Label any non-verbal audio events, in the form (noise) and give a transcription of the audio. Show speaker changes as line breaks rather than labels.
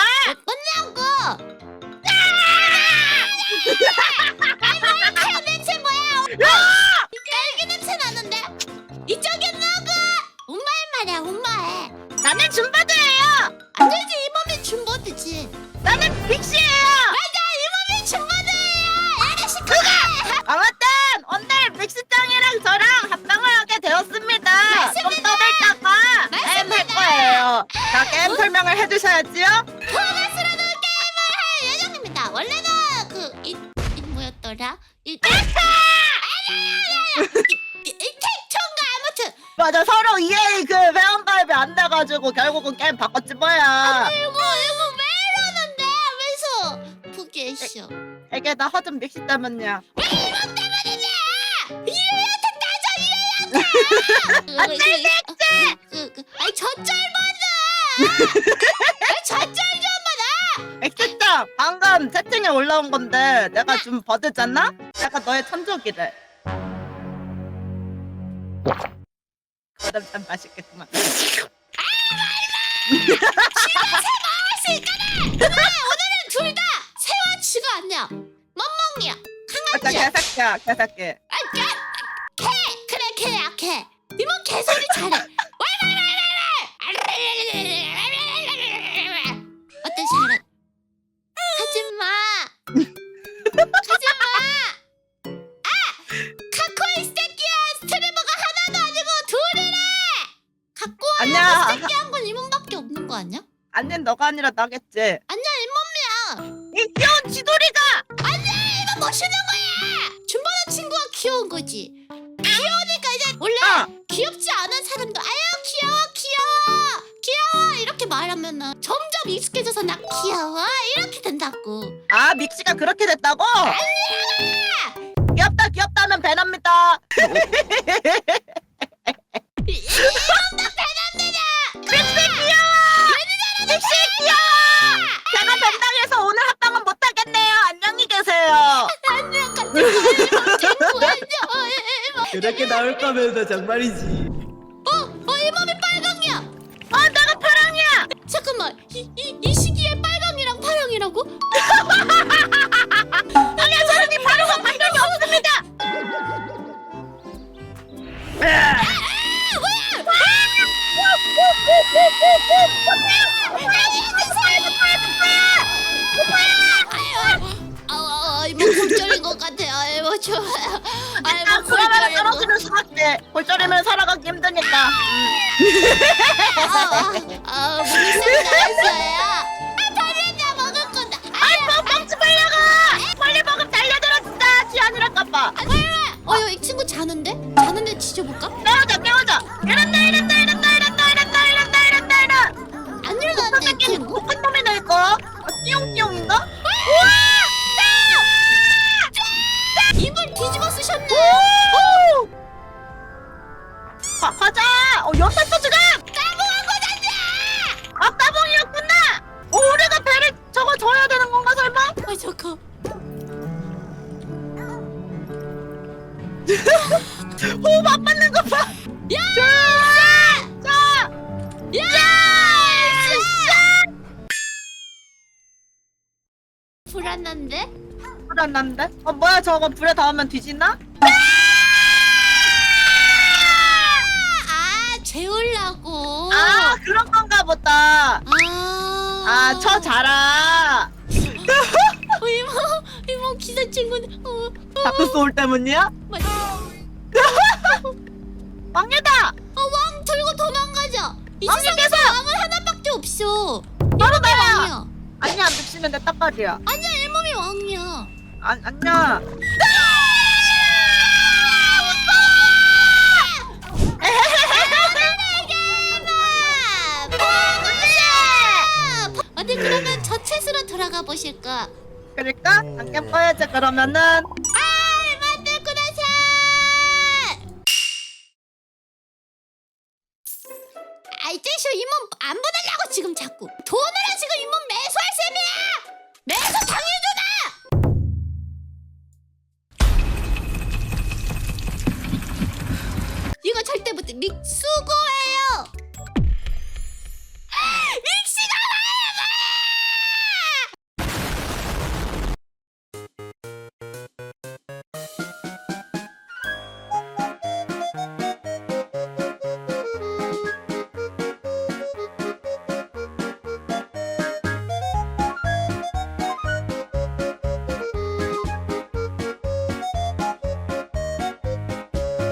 아 끝냐고! 아이 냄새 뭐야? 딸기 냄새 나는데? 이쪽에 누구? 엄마의 말이야 엄마의 나는 줌바드예요. 안되지 이 몸이 중보드지 나는 빅시예요.
이 몸이 중보드예요 에르시 그거!
아무튼 오늘 빅시장이랑 저랑 합방을 하게 되었습니다. 좀 맞습니다.
떠들다가 게임 할 거예요. 다 게임 설명을 해주셔야지요. 원래는 그 이, 이 뭐였더라? 이 이택천가 아무튼
맞아 서로 이해 그 회원가입이 안 돼가지고 결국은 게임 바꿨지 뭐야.
이거 이거 왜 이러는데 하면서 포기했어.
이게 다 허준 믹시 때문이야.
왜 이런 때문이냐? 이래한테 따져 넥스. 그, 그, 아니 저 짤만아.
엑스짱 (laughs) 방금 채팅에 올라온 건데 내가 좀 버드잖아? 내가 너의 천적이래. 그럼 참 맛있겠구만.
오늘은 둘다 새와 쥐가 아니야. 멍멍이야. 강아지야.
개새끼야 개새끼.
아, 개, 개, 아니
너가 아니라 나겠지.
이
귀여운 쥐돌이가.
이거 멋있는 거야. 준바는 친구가 귀여운 거지. 귀여우니까 이제 원래
어.
귀엽지 않은 사람도 아유 귀여워 귀여워 귀여워 이렇게 말하면은 점점 익숙해져서 나 귀여워 이렇게 된다고.
아 믹시가 그렇게 됐다고? 귀엽다 귀엽다면 배납니다. (laughs)
그렇게 나올 거면서 정말이지.
어, 어, 이 몸이 빨강이야.
아 내가 파랑이야.
잠깐만, 이, 이, 이 시기에 빨강이랑 파랑이라고? (laughs)
아니야 저는 이 파랑과 관련이 없습니다.
아. 아, 아 골절인 것
떨어지는 수밖에. 골절이면 살아가기 힘드니까.
아, 아, 몸이 싹 나갔어요. 아, 다리냐 먹을 건데.
아뭐 먹지 말라고. 빨리 먹으면 달려들어 진짜. 쥐 아니랄까봐.
어, 이거 이 친구 자는데? 자는데 지져볼까?
깨우
불안한데?
불안 난데? 어, 뭐야, 저거 불에 닿으면 뒤지나?
아, 재우려고.
아, 그런 건가 보다.
아.
아, 쳐 자라.
어, 이모, 이모 기사 친구는 어, 어,
다크 소울 때문이야?
맞 (laughs) 아.
망해다!
어, 왕 들고 도망가자. 이
왕이
세상에서 왕은 하나밖에 없어.
바로 나야!
왕이야.
아니야, 믹시는 내 딱까지야.
아니야, 일몸이 왕이야.
아, 아니야.
어디 그러면 저 채수로 돌아가 보실까?
그러니까 안경 꺼야지 그러면은
아, 이제쇼 이 몸 안 보내려고 지금 자꾸 돈으로 지금 이 몸 매수할 셈이야. 매수 당해주나? 이거 절대 못해. 믹 수고해요.